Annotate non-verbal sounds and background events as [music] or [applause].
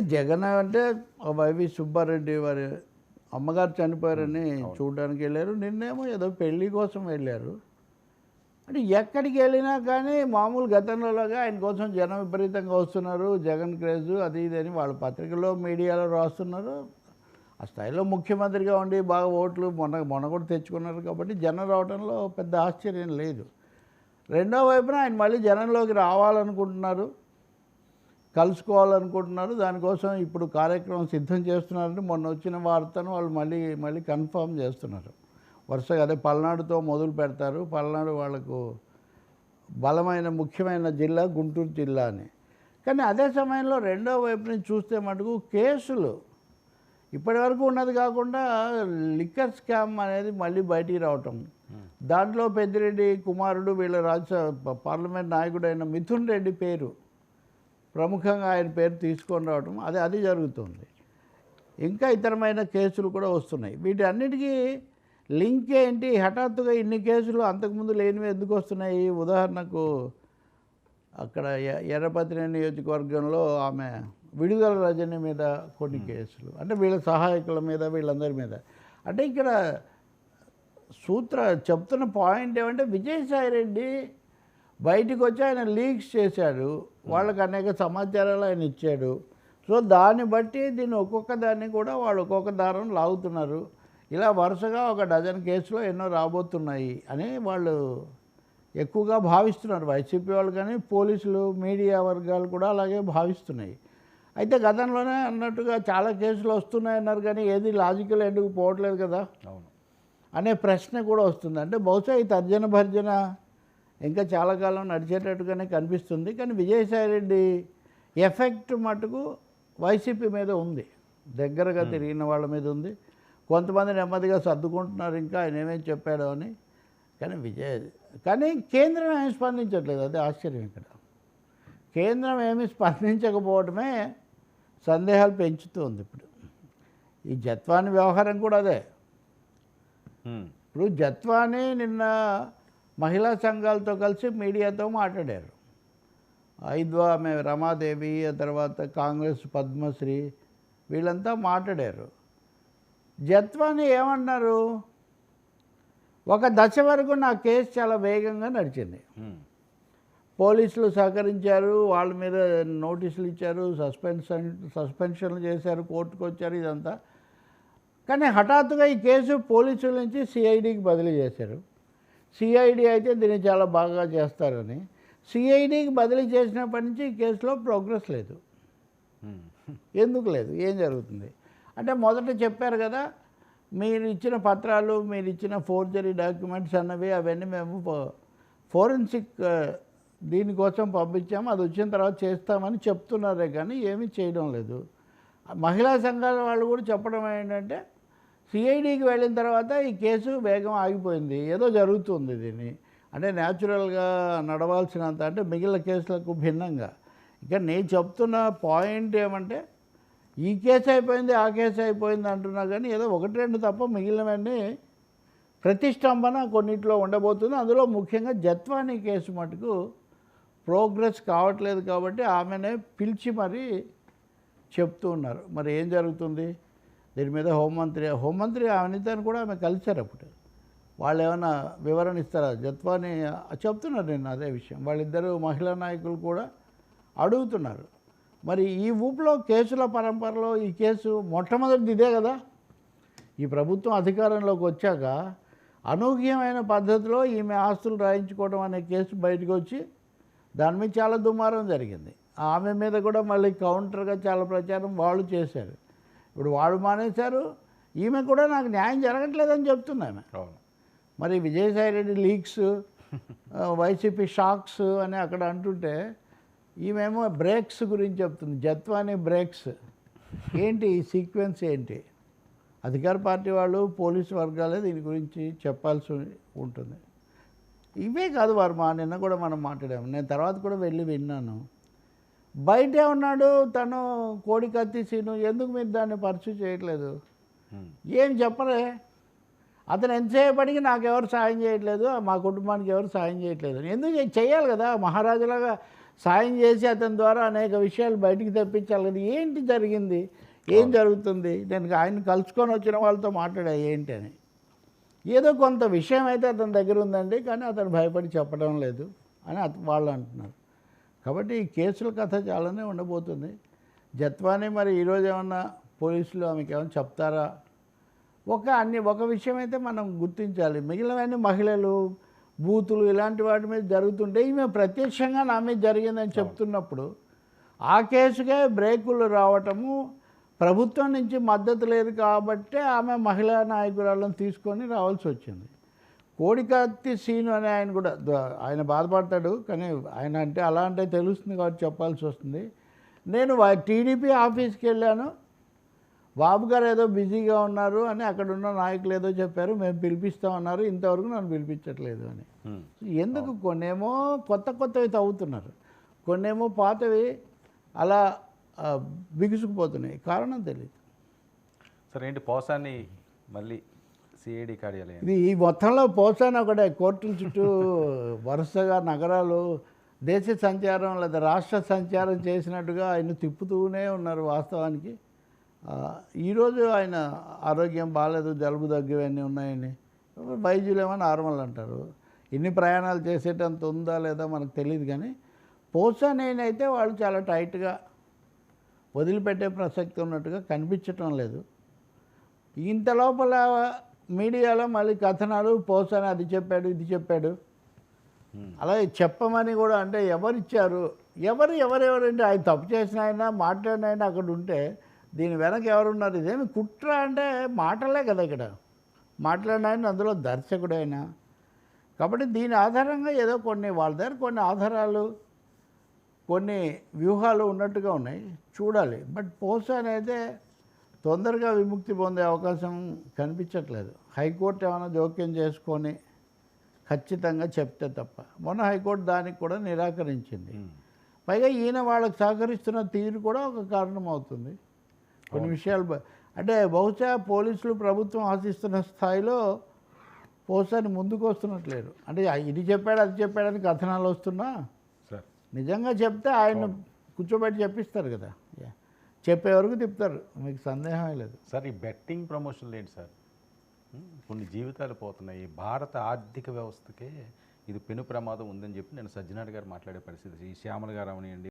జగన్ అంటే వైవి సుబ్బారెడ్డి వారి అమ్మగారు చనిపోయారని చూడడానికి వెళ్ళారు. నిన్నేమో ఏదో పెళ్ళి కోసం వెళ్ళారు. అంటే ఎక్కడికి వెళ్ళినా కానీ మామూలు గతంలోలాగా ఆయన కోసం జనం విపరీతంగా వస్తున్నారు. జగన్ క్రేజ్ అది ఇది అని వాళ్ళ పత్రికల్లో మీడియాలో రాస్తున్నారు. ఆ స్థాయిలో ముఖ్యమంత్రిగా ఉండి బాగా ఓట్లు మొన్న మొన్న కూడా తెచ్చుకున్నారు కాబట్టి జనం రావడంలో పెద్ద ఆశ్చర్యం లేదు. రెండో వైపున ఆయన మళ్ళీ జనంలోకి రావాలనుకుంటున్నారు. కలుసుకోవాలనుకుంటున్నారు. దానికోసం ఇప్పుడు కార్యక్రమం సిద్ధం చేస్తున్నారని మొన్న వచ్చిన వార్తను వాళ్ళు మళ్ళీ మళ్ళీ కన్ఫర్మ్ చేస్తున్నారు. వరుసగా అదే పల్నాడుతో మొదలు పెడతారు. పల్నాడు వాళ్ళకు బలమైన ముఖ్యమైన జిల్లా గుంటూరు జిల్లా అని. కానీ అదే సమయంలో రెండో వైపు నుంచి చూస్తే మటుకు కేసులు ఇప్పటివరకు ఉన్నది కాకుండా లిక్కర్ స్కామ్ అనేది మళ్ళీ బయటికి రావటం. దాంట్లో పెద్దిరెడ్డి కుమారుడు వీళ్ళ రాజ్య పార్లమెంట్ నాయకుడైన మిథున్ రెడ్డి పేరు. ప్రముఖంగా ఆయన పేరు తీసుకొని రావటం అది అది జరుగుతుంది. ఇంకా ఇతరమైన కేసులు కూడా వస్తున్నాయి. వీటి అన్నిటికీ లింక్ ఏంటి? హఠాత్తుగా ఇన్ని కేసులు అంతకుముందు లేనివి ఎందుకు వస్తున్నాయి? ఉదాహరణకు అక్కడ ఎ- ఎర్రపత్రి నియోజకవర్గంలో ఆమె విడుదల రజని మీద కొన్ని కేసులు. అంటే వీళ్ళ సహాయకుల మీద వీళ్ళందరి మీద. అంటే ఇక్కడ సూత్ర చెప్తున్న పాయింట్ ఏమంటే విజయసాయి రెడ్డి బయటికి వచ్చి ఆయన లీక్స్ చేశాడు. వాళ్ళకి అనేక సమాచారాలు ఆయన ఇచ్చాడు. సో దాన్ని బట్టి దీన్ని ఒక్కొక్క దాన్ని కూడా వాళ్ళు ఒక్కొక్క దారం లాగుతున్నారు. ఇలా వరుసగా ఒక డజన్ కేసులో ఎన్నో రాబోతున్నాయి అని వాళ్ళు ఎక్కువగా భావిస్తున్నారు. వైసీపీ వాళ్ళు కానీ పోలీసులు మీడియా వర్గాలు కూడా అలాగే భావిస్తున్నాయి. అయితే గతంలోనే అన్నట్టుగా చాలా కేసులు వస్తున్నాయన్నారు కానీ ఏది లాజికల్ ఎందుకు పోవట్లేదు కదా? అవును. అనే ప్రశ్న కూడా వస్తుంది. అంటే బహుశా ఈ తర్జన భర్జన ఇంకా చాలా కాలం నడిచేటట్టుగానే కనిపిస్తుంది. కానీ విజయసాయిరెడ్డి ఎఫెక్ట్ మటుకు వైసీపీ మీద ఉంది. దగ్గరగా తిరిగిన వాళ్ళ మీద ఉంది. కొంతమంది నెమ్మదిగా సర్దుకుంటున్నారు ఇంకా ఆయన ఏమేమి చెప్పాడో అని. కానీ విజయ్ కానీ కేంద్రం ఏమి స్పందించట్లేదు. అదే ఆశ్చర్యం ఇక్కడ. కేంద్రం ఏమి స్పందించకపోవడమే సందేహాలు పెంచుతుంది ఇప్పుడు. ఈ జత్వాని వ్యవహారం కూడా అదే. ఇప్పుడు జత్వాని నిన్న మహిళా సంఘాలతో కలిసి మీడియాతో మాట్లాడారు. ఐదు ఆమె రమాదేవి ఆ తర్వాత కాంగ్రెస్ పద్మశ్రీ వీళ్ళంతా మాట్లాడారు. జత్వాని ఏమన్నారు? ఒక దశ వరకు నా కేసు చాలా వేగంగా నడిచింది. పోలీసులు సహకరించారు వాళ్ళ మీద నోటీసులు ఇచ్చారు సస్పెన్షన్ సస్పెన్షన్లు చేశారు కోర్టుకు వచ్చారు ఇదంతా. కానీ హఠాత్తుగా ఈ కేసు పోలీసుల నుంచి సిఐడికి బదిలీ చేశారు. సిఐడి అయితే దీన్ని చాలా బాగా చేస్తారని. సిఐడికి బదిలీ చేసినప్పటి నుంచి ఈ కేసులో ప్రోగ్రెస్ లేదు. ఉమ్. ఎందుకు లేదు? ఏం జరుగుతుంది? అంటే మొదట చెప్పారు కదా మీరు ఇచ్చిన పత్రాలు మీరు ఇచ్చిన ఫోర్జరీ డాక్యుమెంట్స్ అన్నవి అవన్నీ మేము ఫో- ఫోరెన్సిక్ దీనికోసం పంపించాము. అది వచ్చిన తర్వాత చేస్తామని చెప్తున్నారే కానీ ఏమీ చేయడం లేదు. మహిళా సంఘాల వాళ్ళు కూడా చెప్పడం ఏంటంటే సిఐడికి వెళ్ళిన తర్వాత ఈ కేసు వేగం ఆగిపోయింది. ఏదో జరుగుతుంది దీన్ని. అంటే న్యాచురల్గా నడవాల్సినంత అంటే మిగిలిన కేసులకు భిన్నంగా. ఇక నేను చెప్తున్న పాయింట్ ఏమంటే ఈ కేసు అయిపోయింది ఆ కేసు అయిపోయింది అంటున్నా కానీ ఏదో ఒకటి రెండు తప్ప మిగిలినవన్నీ ప్రతిష్టంభన కొన్నిట్లో ఉండబోతుంది. అందులో ముఖ్యంగా జత్వానీ కేసు మటుకు ప్రోగ్రెస్ కావట్లేదు కాబట్టి ఆమెనే పిలిచి మరి చెప్తూ ఉన్నారు. మరి ఏం జరుగుతుంది? దీని మీద హోంమంత్రి హోంమంత్రి అనితని కూడా ఆమె కలిశారు అప్పుడు. వాళ్ళు ఏమైనా వివరణ ఇస్తారా? జత్వాని చెప్తున్నారు నేను అదే విషయం. వాళ్ళిద్దరు మహిళా నాయకులు కూడా అడుగుతున్నారు. మరి ఈ ఊపులో కేసుల పరంపరలో ఈ కేసు మొట్టమొదటిది ఇదే కదా? ఈ ప్రభుత్వం అధికారంలోకి వచ్చాక అనూహ్యమైన పద్ధతిలో ఈమె ఆస్తులు రాయించుకోవడం అనే కేసు బయటకు వచ్చి దాని మీద చాలా దుమారం జరిగింది. ఆమె మీద కూడా మళ్ళీ కౌంటర్గా చాలా ప్రచారం వాళ్ళు చేశారు. ఇప్పుడు వాళ్ళు మానేశారు ఈమె కూడా నాకు న్యాయం జరగట్లేదని చెప్తుంది ఆమె మరి విజయసాయిరెడ్డి లీక్స్ [laughs] ఆ, వైసీపీ షాక్స్ అని అక్కడ అంటుంటే ఈమెమో బ్రేక్స్ గురించి చెప్తుంది జత్వాని బ్రేక్స్. ఏంటి ఈ సీక్వెన్స్ ఏంటి? అధికార పార్టీ వాళ్ళు పోలీసు వర్గాలే దీని గురించి చెప్పాల్సి ఉంటుంది. ఇవే కాదు వర్మ నిన్న కూడా మనం మాట్లాడాము. నేను తర్వాత కూడా వెళ్ళి విన్నాను. బయటే ఉన్నాడు తను కోడి కత్తి సీను ఎందుకు మీరు దాన్ని పర్సూ చేయట్లేదు. ఏం చెప్పరే? అతను ఎంతసేపటికి నాకు ఎవరు సాయం చేయట్లేదు మా కుటుంబానికి ఎవరు సాయం చేయట్లేదు. ఎందుకు చేయాలి కదా మహారాజులాగా సాయం చేసి అతని ద్వారా అనేక విషయాలు బయటికి తెప్పించాలి కదా. ఏంటి జరిగింది? ఏం జరుగుతుంది? నేను ఆయన కలుసుకొని వచ్చిన వాళ్ళతో మాట్లాడా ఏంటి అని? ఏదో కొంత విషయం అయితే అతని దగ్గర ఉందండి కానీ అతను భయపడి చెప్పడం లేదు అని అత- వాళ్ళు అంటున్నారు. కాబట్టి ఈ కేసుల కథ చాలానే ఉండబోతుంది. జత్వాని మరి ఈరోజు ఏమన్నా పోలీసులు ఆమెకి ఏమైనా చెప్తారా? ఒక అన్ని ఒక విషయం అయితే మనం గుర్తించాలి. మిగిలినవన్నీ మహిళలు బూతులు ఇలాంటి వాటి మీద జరుగుతుంటే ఈమె ప్రత్యక్షంగా నా మీద జరిగిందని చెప్తున్నప్పుడు ఆ కేసుకే బ్రేకులు రావటము ప్రభుత్వం నుంచి మద్దతు లేదు కాబట్టే ఆమె మహిళా నాయకురాలను తీసుకొని రావాల్సి వచ్చింది. కోడికత్తి సీను అనే ఆయన కూడా ఆయన బాధపడతాడు కానీ ఆయన అంటే అలా అంటే తెలుస్తుంది కాబట్టి చెప్పాల్సి వస్తుంది. నేను టీడీపీ ఆఫీస్కి వెళ్ళాను. బాబు గారు ఏదో బిజీగా ఉన్నారు అని అక్కడ ఉన్న నాయకులు ఏదో చెప్పారు మేము పిలిపిస్తామన్నారు ఇంతవరకు నన్ను పిలిపించట్లేదు అని. ఎందుకు? కొన్నేమో కొత్త కొత్తవి తవ్వుతున్నారు. కొన్నేమో పాతవి అలా బిగుసుకుపోతున్నాయి. కారణం తెలియదు సరే ఏంటి పోసాన్ని మళ్ళీ? సిఐడి కార్యాలయం. ఇది ఈ మొత్తంలో పోసాను ఒకటే. కోర్టుల చుట్టూ వరుసగా నగరాలు దేశ సంచారం లేదా రాష్ట్ర సంచారం చేసినట్టుగా ఆయన తిప్పుతూనే ఉన్నారు వాస్తవానికి. ఈరోజు ఆయన ఆరోగ్యం బాగాలేదు జలుబు దగ్గివన్నీ ఉన్నాయని. వైద్యులేమో నార్మల్ అంటారు. ఎన్ని ప్రయాణాలు చేసేటంత ఉందా లేదా మనకు తెలియదు కానీ పోసానేనైతే వాళ్ళు చాలా టైట్గా వదిలిపెట్టే ప్రసక్తి ఉన్నట్టుగా కనిపించటం లేదు. ఇంత లోపల మీడియాలో మళ్ళీ కథనాలు పోసాని అది చెప్పాడు ఇది చెప్పాడు. అలాగే చెప్పమని కూడా అంటే ఎవరిచ్చారు? ఎవరు ఎవరెవరంటే ఆయన తప్పు చేసిన ఆయన మాట్లాడిన ఆయన అక్కడ ఉంటే దీని వెనక ఎవరున్నారు? ఇదేమి కుట్ర అంటే మాటలే కదా ఇక్కడ. మాట్లాడిన ఆయన అందులో దర్శకుడు ఆయన కాబట్టి దీని ఆధారంగా ఏదో కొన్ని వాళ్ళ దగ్గర కొన్ని ఆధారాలు కొన్ని వ్యూహాలు ఉన్నట్టుగా ఉన్నాయి. చూడాలి. బట్ పోసాన్ అయితే తొందరగా విముక్తి పొందే అవకాశం కనిపించట్లేదు. హైకోర్టు ఏమైనా జోక్యం చేసుకొని ఖచ్చితంగా చెప్తే తప్ప. మొన్న హైకోర్టు దానికి కూడా నిరాకరించింది. పైగా ఈయన వాళ్ళకి సహకరిస్తున్న తీరు కూడా ఒక కారణం అవుతుంది కొన్ని విషయాలు అంటే బహుశా పోలీసులు ప్రభుత్వం ఆశిస్తున్న స్థాయిలో పోసాని ముందుకు వస్తున్నట్లేరు. అంటే ఇది చెప్పాడు అది చెప్పాడని కథనాలు వస్తున్నా సార్. నిజంగా చెప్తే ఆయన కూర్చోబెట్టి చెప్పిస్తారు కదా. చెప్పే వరకు తిప్పుతారు. మీకు సందేహమే లేదు. సార్ ఈ బెట్టింగ్ ప్రమోషన్లు ఏంటి సార్? కొన్ని జీవితాలు పోతున్నాయి. భారత ఆర్థిక వ్యవస్థకే ఇది పెను ప్రమాదం ఉందని చెప్పి నేను సజ్జనాడు గారు మాట్లాడే పరిస్థితి. ఈ శ్యామల గారు అవనియండి